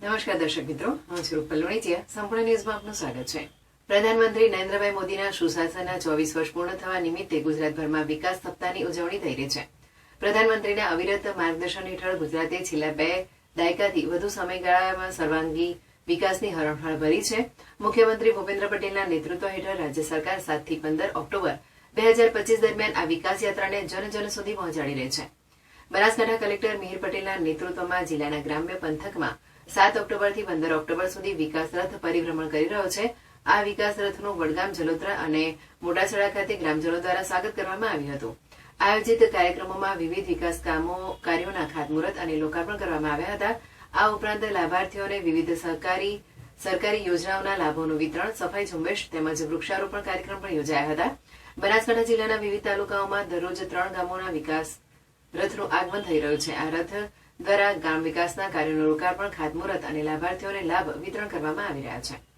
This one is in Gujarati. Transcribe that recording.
નમસ્કાર દર્શક મિત્રો, હું છું રૂપલ સંપૂર્ણ ન્યૂઝમાં આપનું સ્વાગત છે. પ્રધાનમંત્રી નરેન્દ્રભાઈ મોદીના સુશાસનના ચોવીસ વર્ષ પૂર્ણ થવા નિમિત્તે ગુજરાતભરમાં વિકાસ સપ્તાહની ઉજવણી થઈ રહી છે. પ્રધાનમંત્રીના અવિરત માર્ગદર્શન હેઠળ ગુજરાતે છેલ્લા બે દાયકાથી વધુ સમયગાળામાં સર્વાંગી વિકાસની હરણફાળ ભરી છે. મુખ્યમંત્રી ભૂપેન્દ્ર પટેલના નેતૃત્વ હેઠળ રાજ્ય સરકાર સાતથી પંદર ઓક્ટોબર બે હજાર પચીસ દરમિયાન આ વિકાસ યાત્રાને જન સુધી પહોંચાડી રહી છે. બનાસકાંઠા કલેક્ટર મિહિર પટેલના નેતૃત્વમાં જિલ્લાના ગ્રામ્ય પંથકમાં સાત ઓક્ટોબરથી પંદર ઓક્ટોબર સુધી વિકાસ રથ પરિભ્રમણ કરી રહ્યો છે. આ વિકાસ રથનું વડગામ જલોત્રા અને મોટાસડા ખાતે ગ્રામજનો દ્વારા સ્વાગત કરવામાં આવ્યું હતું. આયોજિત કાર્યક્રમોમાં વિવિધ વિકાસ કામો, કાર્યોના ખાતમુહૂર્ત અને લોકાર્પણ કરવામાં આવ્યા હતા. આ ઉપરાંત લાભાર્થીઓને વિવિધ સહકારી, સરકારી યોજનાઓના લાભોનું વિતરણ, સફાઈ ઝુંબેશ તેમજ વૃક્ષારોપણ કાર્યક્રમ પણ યોજાયા હતા. બનાસકાંઠા જિલ્લાના વિવિધ તાલુકાઓમાં દરરોજ ત્રણ ગામોના વિકાસ રથનું આગમન થઈ રહ્યું છે. આ રથ દ્વારા ગામ વિકાસના કાર્યોનું લોકાર્પણ ખાતમુહૂર્ત અને લાભાર્થીઓને લાભ વિતરણ કરવામાં આવી રહ્યા છે.